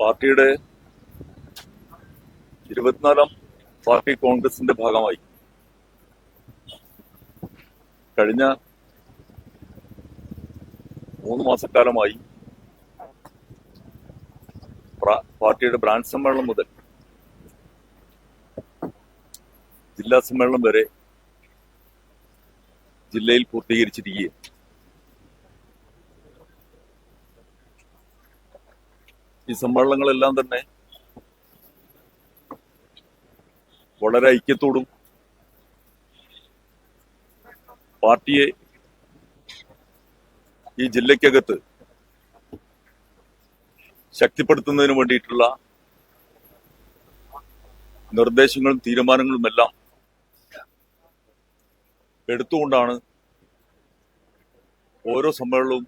പാർട്ടിയുടെ ഇരുപത്തിനാലാം പാർട്ടി കോൺഗ്രസിന്റെ ഭാഗമായി. കഴിഞ്ഞ മൂന്ന് മാസക്കാലമായി പാർട്ടിയുടെ ബ്രാഞ്ച് സമ്മേളനം മുതൽ ജില്ലാ സമ്മേളനം വരെ ജില്ലയിൽ പൂർത്തീകരിച്ചിരിക്കുകയും ഈ സമ്മേളനങ്ങളെല്ലാം തന്നെ വളരെ ഐക്യത്തോടും പാർട്ടിയെ ഈ ജില്ലയ്ക്കകത്ത് ശക്തിപ്പെടുത്തുന്നതിന് വേണ്ടിയിട്ടുള്ള നിർദ്ദേശങ്ങളും തീരുമാനങ്ങളും എല്ലാം എടുത്തുകൊണ്ടാണ് ഓരോ സമ്മേളനവും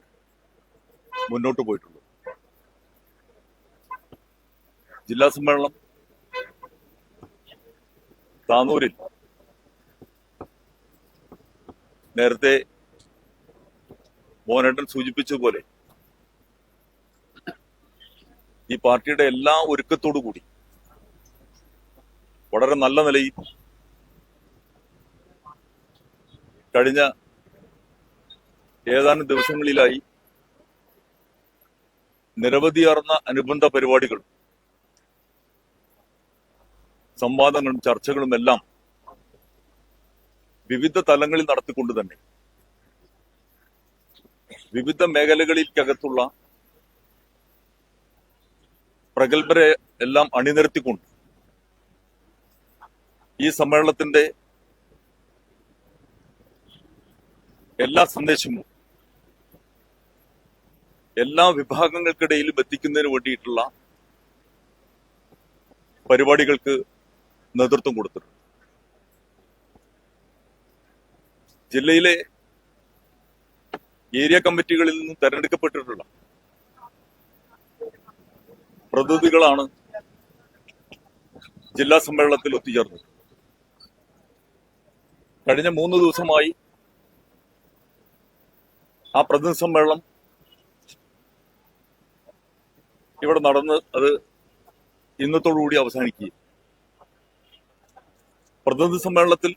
മുന്നോട്ട് പോയിട്ടുള്ളത്. ജില്ലാ സമ്മേളനം. താനൂരിൽ നേരത്തെ മോഹനേട്ടൻ സൂചിപ്പിച്ചതുപോലെ ഈ പാർട്ടിയുടെ എല്ലാ ഒരുക്കത്തോടു കൂടി വളരെ നല്ല നിലയിൽ കഴിഞ്ഞ ഏതാനും ദിവസങ്ങളിലായി നിരവധിയാർന്ന അനുബന്ധ പരിപാടികൾ സംവാദങ്ങളും ചർച്ചകളും എല്ലാം വിവിധ തലങ്ങളിൽ നടത്തിക്കൊണ്ട് തന്നെ. വിവിധ മേഖലകളിൽക്കകത്തുള്ള പ്രഗത്ഭരെ എല്ലാം അണിനിരത്തിക്കൊണ്ട് ഈ സമ്മേളനത്തിന്റെ എല്ലാ സന്ദേശവും എല്ലാ വിഭാഗങ്ങൾക്കിടയിലും എത്തിക്കുന്നതിന് വേണ്ടിയിട്ടുള്ള പരിപാടികൾക്ക് നേതൃത്വം കൊടുത്തിട്ടുണ്ട്. ജില്ലയിലെ ഏരിയ കമ്മിറ്റികളിൽ നിന്നും തെരഞ്ഞെടുക്കപ്പെട്ടിട്ടുള്ള പ്രതിനിധികളാണ് ജില്ലാ സമ്മേളനത്തിൽ ഒത്തുചേർന്നത്. കഴിഞ്ഞ മൂന്ന് ദിവസമായി ആ പ്രതിനിധി സമ്മേളനം ഇവിടെ നടന്ന് അത് ഇന്നത്തോടുകൂടി അവസാനിക്കുകയും പ്രതിനിധി സമ്മേളനത്തിൽ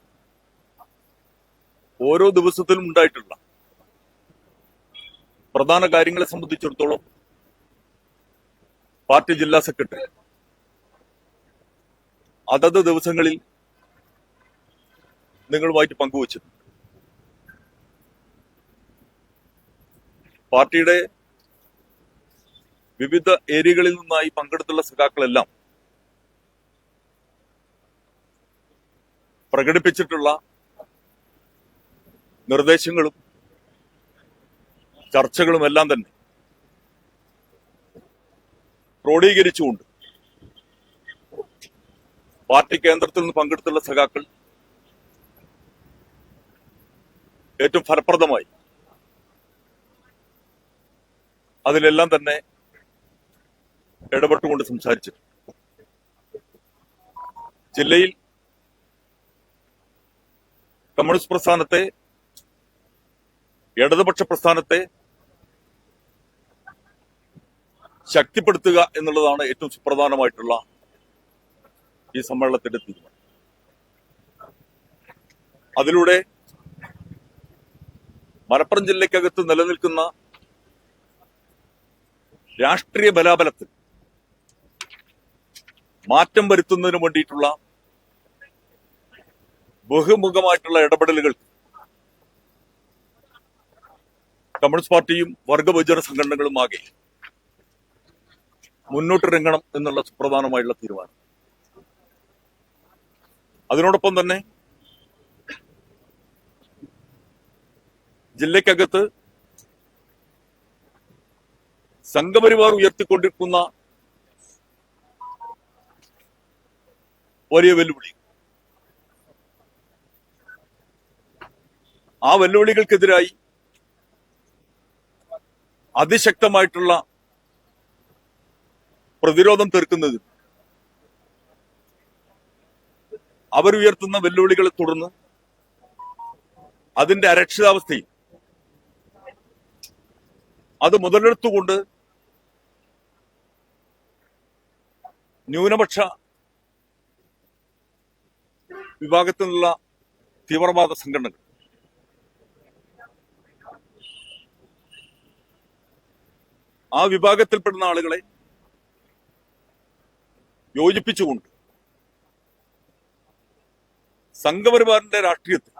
ഓരോ ദിവസത്തിലും ഉണ്ടായിട്ടുള്ള പ്രധാന കാര്യങ്ങളെ സംബന്ധിച്ചിടത്തോളം പാർട്ടി ജില്ലാ സെക്രട്ടറി അതത് ദിവസങ്ങളിൽ നിങ്ങളുമായിട്ട് പങ്കുവച്ചത് പാർട്ടിയുടെ വിവിധ ഏരിയകളിൽ നിന്നായി പങ്കെടുത്തുള്ള സഖാക്കളെല്ലാം പ്രകടിപ്പിച്ചിട്ടുള്ള നിർദ്ദേശങ്ങളും ചർച്ചകളും എല്ലാം തന്നെ ക്രോഡീകരിച്ചുകൊണ്ട് പാർട്ടി കേന്ദ്രത്തിൽ നിന്ന് പങ്കെടുത്തുള്ള സഖാക്കൾ ഏറ്റവും ഫലപ്രദമായി അതിലെല്ലാം തന്നെ ഇടപെട്ടുകൊണ്ട് സംസാരിച്ചു ജില്ലയിൽ കമ്മ്യൂണിസ്റ്റ് പ്രസ്ഥാനത്തെ ഇടതുപക്ഷ പ്രസ്ഥാനത്തെ ശക്തിപ്പെടുത്തുക എന്നുള്ളതാണ് ഏറ്റവും സുപ്രധാനമായിട്ടുള്ള ഈ സമ്മേളനത്തിന്റെ തീരുമാനം. അതിലൂടെ മലപ്പുറം ജില്ലയ്ക്കകത്ത് നിലനിൽക്കുന്ന രാഷ്ട്രീയ ബലാബലത്തിൽ മാറ്റം വരുത്തുന്നതിന് വേണ്ടിയിട്ടുള്ള ബഹുമുഖമായിട്ടുള്ള ഇടപെടലുകൾ. കമ്മ്യൂണിസ്റ്റ് പാർട്ടിയും വർഗബഹുജന സംഘടനകളും ആകെ മുന്നോട്ടിറങ്ങണം എന്നുള്ള സുപ്രധാനമായുള്ള തീരുമാനം. അതിനോടൊപ്പം തന്നെ ജില്ലയ്ക്കകത്ത് സംഘപരിവാർ ഉയർത്തിക്കൊണ്ടിരിക്കുന്ന വലിയ വെല്ലുവിളി ആ വെല്ലുവിളികൾക്കെതിരായി അതിശക്തമായിട്ടുള്ള പ്രതിരോധം തീർക്കുന്നതിന് അവരുയർത്തുന്ന വെല്ലുവിളികളെ തുടർന്ന് അതിന്റെ അരക്ഷിതാവസ്ഥയിൽ അത് മുതലെടുത്തുകൊണ്ട് ന്യൂനപക്ഷ വിഭാഗത്തിൽ നിന്നുള്ള തീവ്രവാദ സംഘടനകൾ ആ വിഭാഗത്തിൽപ്പെടുന്ന ആളുകളെ യോജിപ്പിച്ചുകൊണ്ട് സംഘപരിവാറിന്റെ രാഷ്ട്രീയത്തിൽ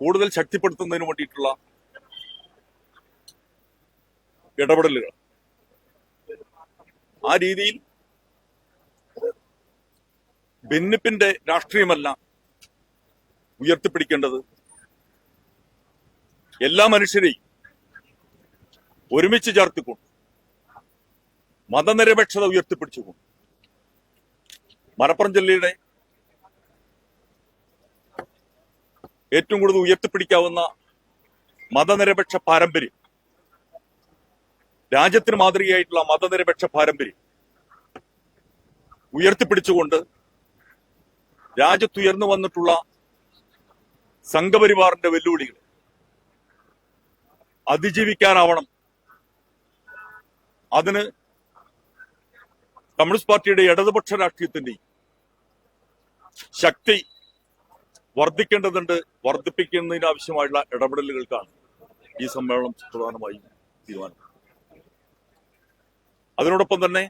കൂടുതൽ ശക്തിപ്പെടുത്തുന്നതിന് വേണ്ടിയിട്ടുള്ള ഇടപെടലുകൾ. ആ രീതിയിൽ ഭിന്നിപ്പിന്റെ രാഷ്ട്രീയമല്ല ഉയർത്തിപ്പിടിക്കേണ്ടത് എല്ലാ മനുഷ്യരെയും ഒരുമിച്ച് ചേർത്തിക്കൊണ്ട് മതനിരപേക്ഷത ഉയർത്തിപ്പിടിച്ചുകൊണ്ട് മലപ്പുറം ജില്ലയുടെ ഏറ്റവും കൂടുതൽ ഉയർത്തിപ്പിടിക്കാവുന്ന മതനിരപേക്ഷ പാരമ്പര്യം രാജ്യത്തിന് മാതൃകയായിട്ടുള്ള മതനിരപേക്ഷ പാരമ്പര്യം ഉയർത്തിപ്പിടിച്ചുകൊണ്ട് രാജ്യത്തുയർന്നു വന്നിട്ടുള്ള സംഘപരിവാറിന്റെ വെല്ലുവിളികൾ അതിജീവിക്കാനാവണം അതിന് കമ്മ്യൂണിസ്റ്റ് പാർട്ടിയുടെ ഇടതുപക്ഷ രാഷ്ട്രീയത്തിന്റെ ശക്തി വർദ്ധിക്കേണ്ടതുണ്ട് വർദ്ധിപ്പിക്കുന്നതിന് ആവശ്യമായിട്ടുള്ള ഇടപെടലുകൾക്കാണ് ഈ സമ്മേളനം പ്രധാനമായും തീരുമാനം. അതിനോടൊപ്പം തന്നെ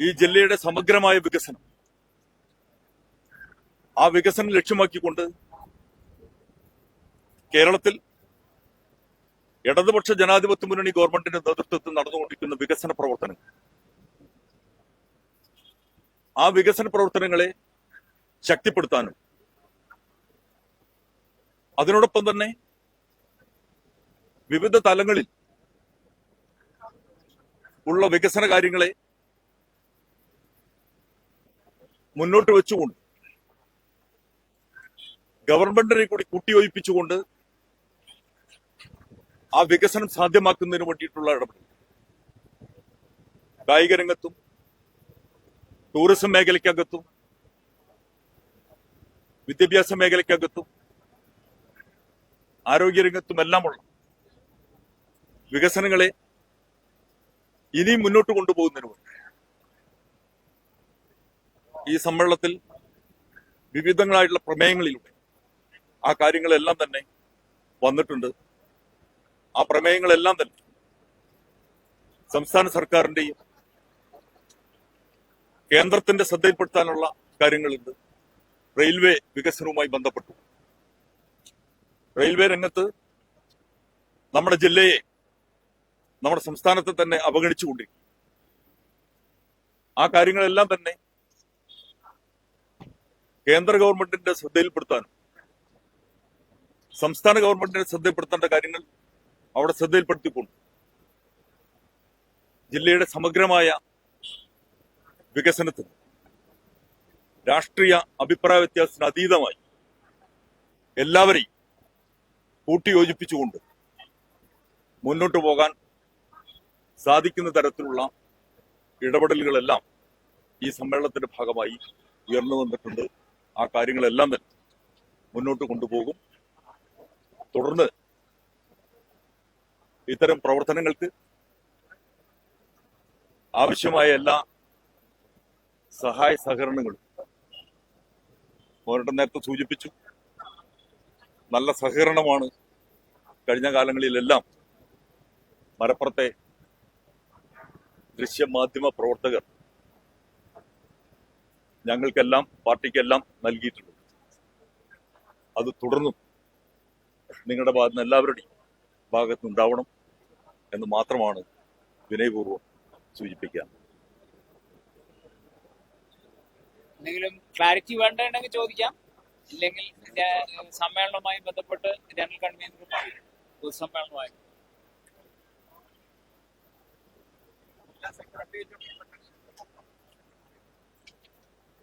ഈ ജില്ലയുടെ സമഗ്രമായ വികസനം ആ വികസനം ലക്ഷ്യമാക്കിക്കൊണ്ട് കേരളത്തിൽ ഇടതുപക്ഷ ജനാധിപത്യ മുന്നണി ഗവൺമെന്റിന്റെ നേതൃത്വത്തിൽ നടന്നുകൊണ്ടിരിക്കുന്ന വികസന പ്രവർത്തനങ്ങൾ. ആ വികസന പ്രവർത്തനങ്ങളെ ശക്തിപ്പെടുത്താനും അതിനോടൊപ്പം തന്നെ വിവിധ തലങ്ങളിൽ ഉള്ള വികസന കാര്യങ്ങളെ മുന്നോട്ട് വെച്ചുകൊണ്ട് ഗവൺമെന്റിനെ കൂടി കൂട്ടിയോജിപ്പിച്ചുകൊണ്ട് ആ വികസനം സാധ്യമാക്കുന്നതിന് വേണ്ടിയിട്ടുള്ള ഇടപെടൽ. കായിക രംഗത്തും ടൂറിസം മേഖലയ്ക്കകത്തും വിദ്യാഭ്യാസ മേഖലയ്ക്കകത്തും ആരോഗ്യരംഗത്തും എല്ലാമുള്ള വികസനങ്ങളെ ഇനി മുന്നോട്ട് കൊണ്ടുപോകുന്നതിന് വേണ്ടി ഈ സമ്മേളനത്തിൽ വിവിധങ്ങളായിട്ടുള്ള പ്രമേയങ്ങളിലൂടെ ആ കാര്യങ്ങളെല്ലാം തന്നെ വന്നിട്ടുണ്ട്. ആ പ്രമേയങ്ങളെല്ലാം തന്നെ സംസ്ഥാന സർക്കാരിന്റെയും കേന്ദ്രത്തിന്റെ ശ്രദ്ധയിൽപ്പെടുത്താനുള്ള കാര്യങ്ങളുണ്ട് റെയിൽവേ വികസനവുമായി ബന്ധപ്പെട്ടു. റെയിൽവേ രംഗത്ത് നമ്മുടെ ജില്ലയെ നമ്മുടെ സംസ്ഥാനത്തെ തന്നെ അവഗണിച്ചുകൊണ്ടിരിക്കും ആ കാര്യങ്ങളെല്ലാം തന്നെ കേന്ദ്ര ഗവൺമെന്റിന്റെ ശ്രദ്ധയിൽപ്പെടുത്താനും സംസ്ഥാന ഗവൺമെന്റിന്റെ ശ്രദ്ധയിൽപ്പെടുത്തേണ്ട കാര്യങ്ങൾ അവിടെ ശ്രദ്ധയിൽപ്പെടുത്തിക്കൊണ്ട് ജില്ലയുടെ സമഗ്രമായ വികസനത്തിന് രാഷ്ട്രീയ അഭിപ്രായ വ്യത്യാസത്തിന് അതീതമായി എല്ലാവരെയും കൂട്ടിയോജിപ്പിച്ചുകൊണ്ട് മുന്നോട്ട് പോകാൻ സാധിക്കുന്ന തരത്തിലുള്ള ഇടപെടലുകളെല്ലാം ഈ സമ്മേളനത്തിന്റെ ഭാഗമായി ഉയർന്നു വന്നിട്ടുണ്ട്. ആ കാര്യങ്ങളെല്ലാം തന്നെ മുന്നോട്ട് കൊണ്ടുപോകും. തുടർന്ന് ഇത്തരം പ്രവർത്തനങ്ങൾക്ക് ആവശ്യമായ എല്ലാ സഹായ സഹകരണങ്ങളും മോനോട്ടം നേരത്തെ സൂചിപ്പിച്ചു. നല്ല സഹകരണമാണ് കഴിഞ്ഞ കാലങ്ങളിലെല്ലാം മലപ്പുറത്തെ ദൃശ്യമാധ്യമ പ്രവർത്തകർ ഞങ്ങൾക്കെല്ലാം പാർട്ടിക്കെല്ലാം നൽകിയിട്ടുണ്ട്. അത് തുടർന്നും നിങ്ങളുടെ ഭാഗത്ത് നിന്ന് എല്ലാവരുടെയും ഭാഗത്ത് ഉണ്ടാവണം എന്ന് മാത്രമാണ് വിനയപൂർവം സൂചിപ്പിക്കുക. എന്തെങ്കിലും ക്ലാരിറ്റി വേണ്ടെങ്കിൽ ചോദിക്കാം. ഇല്ലെങ്കിൽ സമ്മേളനവുമായി ബന്ധപ്പെട്ട് ജനറൽ കൺവീനറും പൊതുസമ്മേളനവുമായി.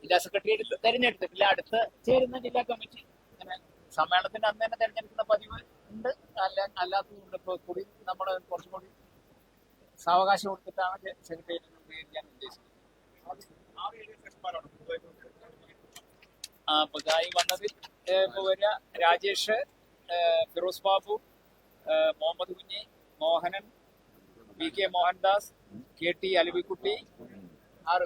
ജില്ലാ സെക്രട്ടേറിയറ്റ് തെരഞ്ഞെടുത്തിട്ടില്ല അടുത്ത് ചേരുന്ന ജില്ലാ കമ്മിറ്റി. സമ്മേളനത്തിന്റെ അന്ന് തന്നെ തെരഞ്ഞെടുക്കുന്ന പതിവ് ഉണ്ട്. അല്ല അല്ലാത്തതുകൊണ്ട് ഇപ്പൊ കൂടി നമ്മൾ കുറച്ചും കൂടി സാവകാശം കൊടുത്തിട്ടാണ് സെക്രട്ടേറിയറ്റ് രൂപീകരിക്കാൻ ഉദ്ദേശിക്കുന്നത്. ആ വന്നതിൽ ഇപ്പൊ വരിക Rajesh Firoz Babu Muhammad Kunhi Mohanan P K Mohandas K T Alavikutty ആറ്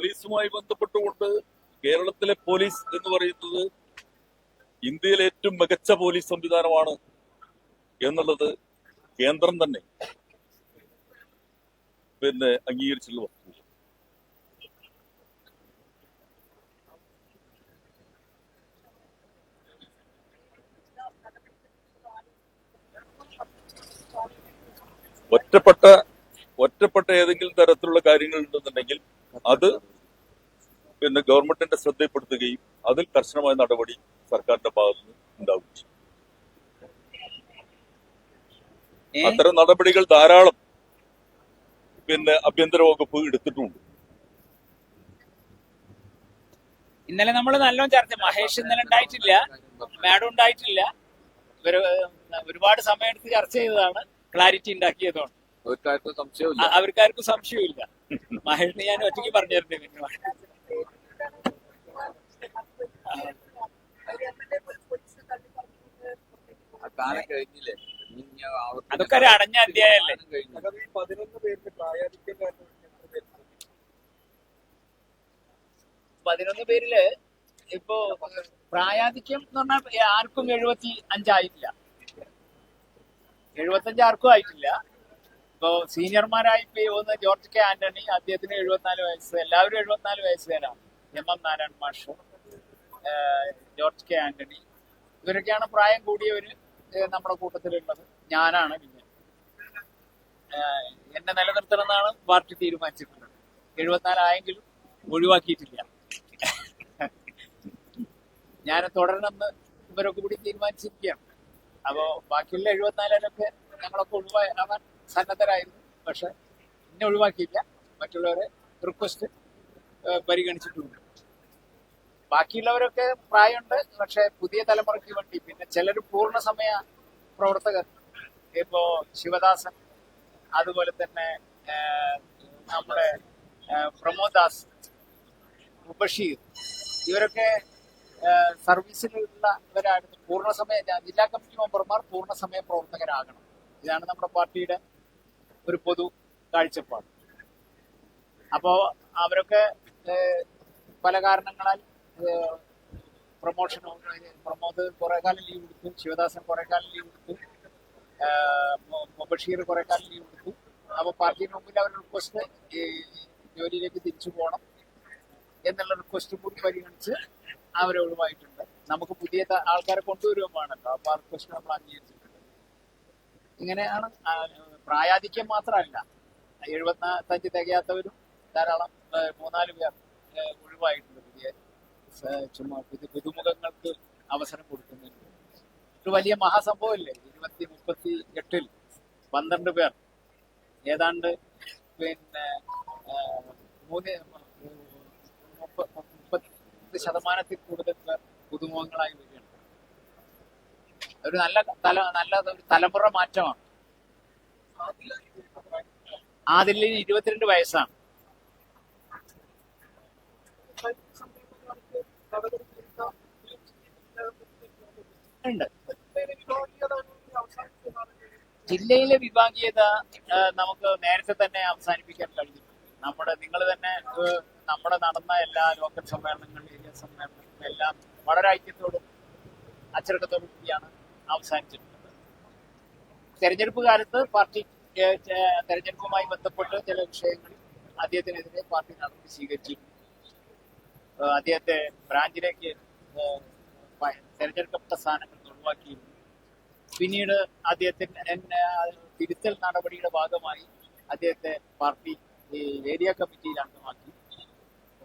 പോലീസുമായി ബന്ധപ്പെട്ടുകൊണ്ട് കേരളത്തിലെ പോലീസ് എന്ന് പറയുന്നത് ഇന്ത്യയിലെ ഏറ്റവും മികച്ച പോലീസ് സംവിധാനമാണ് എന്നുള്ളത് കേന്ദ്രം തന്നെ പിന്നെ അംഗീകരിച്ചുള്ള വസ്തു ഒറ്റപ്പെട്ട ഒറ്റപ്പെട്ട ഏതെങ്കിലും തരത്തിലുള്ള കാര്യങ്ങൾ ഉണ്ടെന്നുണ്ടെങ്കിൽ അത് പിന്നെ ഗവൺമെന്റിന്റെ ശ്രദ്ധയിൽപ്പെടുത്തുകയും അതിൽ കർശനമായ നടപടി സർക്കാരിന്റെ ഭാഗത്ത് നിന്ന് ചെയ്യും. അത്തരം നടപടികൾ ധാരാളം പിന്നെ ആഭ്യന്തര വകുപ്പ് എടുത്തിട്ടുണ്ട്. ഇന്നലെ നമ്മൾ നല്ലോണം ചർച്ച മഹേഷ് ഇന്നലെ ഉണ്ടായിട്ടില്ല മാഡം ഉണ്ടായിട്ടില്ല. ഒരുപാട് സമയം എടുത്ത് ചർച്ച ചെയ്തതാണ് ക്ലാരിറ്റി ഉണ്ടാക്കിയതാണ് അവർക്കാർക്കും സംശയമില്ല അവർക്കാർക്കും സംശയമില്ല മഹേഷിനെ ഞാൻ ഒറ്റയ്ക്ക് പറഞ്ഞിരുന്നു പിന്നെ കഴിഞ്ഞില്ലേ? അതൊക്കെ ഒരു അടഞ്ഞ അധ്യായല്ലേ പതിനൊന്ന് പേരിൽ ഇപ്പോ പ്രായാധിക്യം എന്ന് പറഞ്ഞാൽ ആർക്കും എഴുപത്തി അഞ്ചായിട്ടില്ല എഴുപത്തഞ്ച് ആർക്കും ആയിട്ടില്ല. ഇപ്പോ സീനിയർമാരായി പോകുന്ന ജോർജ് കെ ആന്റണി അദ്ദേഹത്തിന് എഴുപത്തിനാല് വയസ്സ് എല്ലാവരും എഴുപത്തിനാല് വയസ്സുകാരാണ് എം എം നാരായൺ മാഷ് ജോർജ് കെ ആന്റണി. ഇവരൊക്കെയാണ് പ്രായം കൂടിയവര് നമ്മുടെ കൂട്ടത്തിലുള്ളത്. ഞാനാണ് പിന്നെ. എന്നെ നിലനിർത്തണമെന്നാണ് പാർട്ടി തീരുമാനിച്ചിട്ടുള്ളത്. എഴുപത്തിനാലായെങ്കിലും ഒഴിവാക്കിയിട്ടില്ല. ഞാൻ തുടരണമെന്ന് ഇവരൊക്കെ കൂടി തീരുമാനിച്ചിരിക്കുകയാണ്. അപ്പോ ബാക്കിയുള്ള എഴുപത്തിനാലൊക്കെ ഞങ്ങളൊക്കെ ഒഴിവാക്കാൻ സന്നദ്ധരായിരുന്നു. പക്ഷെ എന്നെ ഒഴിവാക്കിയില്ല. മറ്റുള്ളവരെ റിക്വസ്റ്റ് പരിഗണിച്ചിട്ടുണ്ട്. ബാക്കിയുള്ളവരൊക്കെ പ്രായമുണ്ട്. പക്ഷെ പുതിയ തലമുറയ്ക്ക് വേണ്ടി പിന്നെ ചിലർ പൂർണസമയ പ്രവർത്തകർ. ഇപ്പോ ശിവദാസൻ അതുപോലെ തന്നെ നമ്മുടെ പ്രമോദ് ദാസ് ബഷീർ ഇവരൊക്കെ സർവീസിലുള്ളവരായിരുന്നു പൂർണസമയ ജില്ലാ കമ്മിറ്റി മെമ്പർമാർ പൂർണസമയ പ്രവർത്തകരാകണം. ഇതാണ് നമ്മുടെ പാർട്ടിയുടെ ഒരു പൊതു കാഴ്ചപ്പാട്. അപ്പോ അവരൊക്കെ പല കാരണങ്ങളാൽ പ്രൊമോഷൻ പ്രമോദ് കുറെ കാലം ലീവ് എടുത്തു. ശിവദാസൻ കുറെ കാലം ലീവ് മൊ- ബഷീർ കുറെ കാലം ലീവ് എടുത്തു. അപ്പൊ പാർട്ടിന് മുമ്പിൽ അവർ റിക്വസ്റ്റ് ജോലിയിലേക്ക് തിരിച്ചു പോകണം എന്നുള്ള റിക്വസ്റ്റ് കൂടി പരിഗണിച്ച് അവരെ ഒഴിവായിട്ടുണ്ട് നമുക്ക് പുതിയ ആൾക്കാരെ കൊണ്ടുവരുകയും വേണമല്ലോ അപ്പൊ ആ റിക്വസ്റ്റ് നമ്മൾ അംഗീകരിച്ചിട്ടുണ്ട്. ഇങ്ങനെയാണ് പ്രായാധിക്യം മാത്രമല്ല. എഴുപത്തഞ്ച് തികയാത്തവരും ധാരാളം മൂന്നാൽ പേർ ഒഴിവായിട്ടുണ്ട് പുതിയ ചുമ്മാ പുതു പുതുമുഖങ്ങൾക്ക് അവസരം കൊടുക്കുന്നുണ്ട്. ഒരു വലിയ മഹാസംഭവമില്ലേ? ഇരുപത്തി മുപ്പത്തി എട്ടിൽ പന്ത്രണ്ട് പേർ. ഏതാണ്ട് പിന്നെ മൂന്ന് മുപ്പ- മുപ്പത് ശതമാനത്തിൽ കൂടുതൽ പേർ പുതുമുഖങ്ങളായി വരികയാണ് ഒരു നല്ല തല നല്ല തലമുറ മാറ്റമാണ്. ആദിൽ ഇരുപത്തിരണ്ട് വയസ്സാണ്. ജില്ലയിലെ വിഭാഗീയത നമുക്ക് നേരത്തെ തന്നെ അവസാനിപ്പിക്കാൻ കഴിഞ്ഞിട്ടുണ്ട് നമ്മുടെ നിങ്ങൾ തന്നെ നമ്മുടെ നടന്ന എല്ലാ ലോക്കൽ സമ്മേളനങ്ങളും ഏരിയ സമ്മേളനങ്ങളും എല്ലാം വളരെ ഐക്യത്തോടും അച്ചടക്കത്തോടും കൂടിയാണ് അവസാനിച്ചിട്ടുള്ളത് തെരഞ്ഞെടുപ്പ് കാലത്ത് പാർട്ടി തെരഞ്ഞെടുപ്പുമായി ബന്ധപ്പെട്ട് ചില വിഷയങ്ങളിൽ അദ്ദേഹത്തിനെതിരെ പാർട്ടി നടപടി സ്വീകരിച്ചിട്ടുണ്ട് ആ, അദ്ദേഹത്തെ ബ്രാഞ്ചിലേക്ക് തെരഞ്ഞെടുക്കപ്പെട്ട സ്ഥാനങ്ങൾ ഒഴിവാക്കിയിരുന്നു. പിന്നീട് അദ്ദേഹത്തിന് തിരുത്തൽ നടപടിയുടെ ഭാഗമായി അദ്ദേഹത്തെ പാർട്ടി ഏരിയ കമ്മിറ്റിയിൽ അംഗമാക്കി.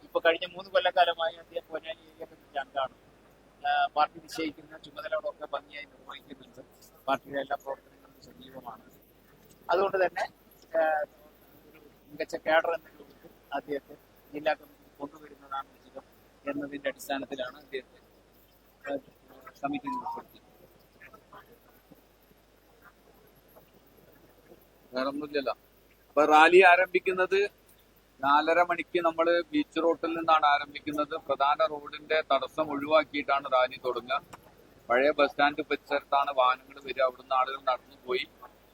ഇപ്പൊ കഴിഞ്ഞ മൂന്ന് കൊല്ലക്കാലമായി അദ്ദേഹം പൊന്നാനി ഏരിയ കമ്മിറ്റി അംഗമാണ്. പാർട്ടി നിശ്ചയിക്കുന്ന ചുമതലകളൊക്കെ ഭംഗിയായി നിർവഹിക്കുന്നുണ്ട്. പാർട്ടിയുടെ എല്ലാ പ്രവർത്തനങ്ങളും സജീവമാണ്. അതുകൊണ്ട് തന്നെ ഒരു മികച്ച കേഡർ എന്ന രൂപത്തിൽ അദ്ദേഹത്തെ ജില്ലാ കമ്മിറ്റി കൊണ്ടുവരുന്നതാണ് ഉചിതം എന്നതിന്റെ അടിസ്ഥാനത്തിലാണ് അദ്ദേഹത്തെ കമ്മിറ്റി ഉൾപ്പെടുത്തിയത് വേറൊന്നുമില്ലല്ലോ. അപ്പൊ റാലി ആരംഭിക്കുന്നത് നാലര മണിക്ക് നമ്മൾ ബീച്ച് റോട്ടിൽ നിന്നാണ് ആരംഭിക്കുന്നത്. പ്രധാന റോഡിന്റെ തടസ്സം ഒഴിവാക്കിയിട്ടാണ് റാലി തുടങ്ങുക. പഴയ ബസ് സ്റ്റാൻഡ് പരിസരത്താണ് വാഹനങ്ങൾ വരിക. അവിടുന്ന് ആളുകൾ നടന്നു പോയി.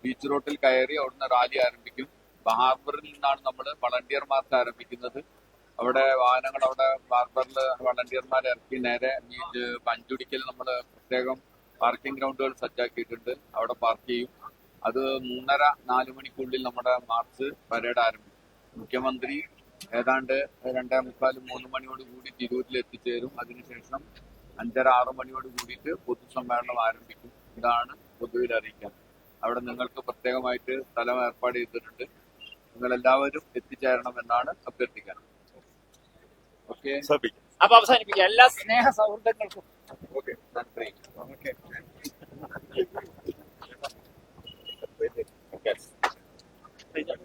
ബീച്ച് റോട്ടിൽ കയറി അവിടുന്ന് റാലി ആരംഭിക്കും. ഹാർബറിൽ നിന്നാണ് നമ്മൾ വളണ്ടിയർമാർക്ക് ആരംഭിക്കുന്നത്. അവിടെ വാഹനങ്ങൾ അവിടെ ഹാർബറിൽ വളണ്ടിയർമാരെ ഇറക്കി നേരെ ബീച്ച് പഞ്ചുടിക്കൽ നമ്മൾ പ്രത്യേകം പാർക്കിംഗ് ഗ്രൗണ്ടുകൾ സജ്ജാക്കിയിട്ടുണ്ട് അവിടെ പാർക്ക് ചെയ്യും. അത് മൂന്നര നാല് മണിക്കുള്ളിൽ നമ്മുടെ മാർച്ച് പരേഡ് ആരംഭിക്കും. മുഖ്യമന്ത്രി ഏതാണ്ട് രണ്ടേ മുക്കാൽ മൂന്ന് മണിയോട് കൂടി തിരൂരിൽ എത്തിച്ചേരും. അതിനുശേഷം അഞ്ചര ആറ് മണിയോട് കൂടിയിട്ട് പൊതുസമ്മേളനം ആരംഭിക്കും. ഇതാണ് പൊതുവിൽ അറിയിക്കാൻ. അവിടെ നിങ്ങൾക്ക് പ്രത്യേകമായിട്ട് സ്ഥലം ഏർപ്പാട് ചെയ്തിട്ടുണ്ട്. നിങ്ങൾ എല്ലാവരും എത്തിച്ചേരണം എന്നാണ് അഭ്യർത്ഥിക്കാൻ ഓക്കെ? അപ്പൊ അവസാനിപ്പിക്കാം. എല്ലാ സ്നേഹ സൗഹൃദങ്ങൾക്കും. ഓക്കെ. നന്ദി. Yes.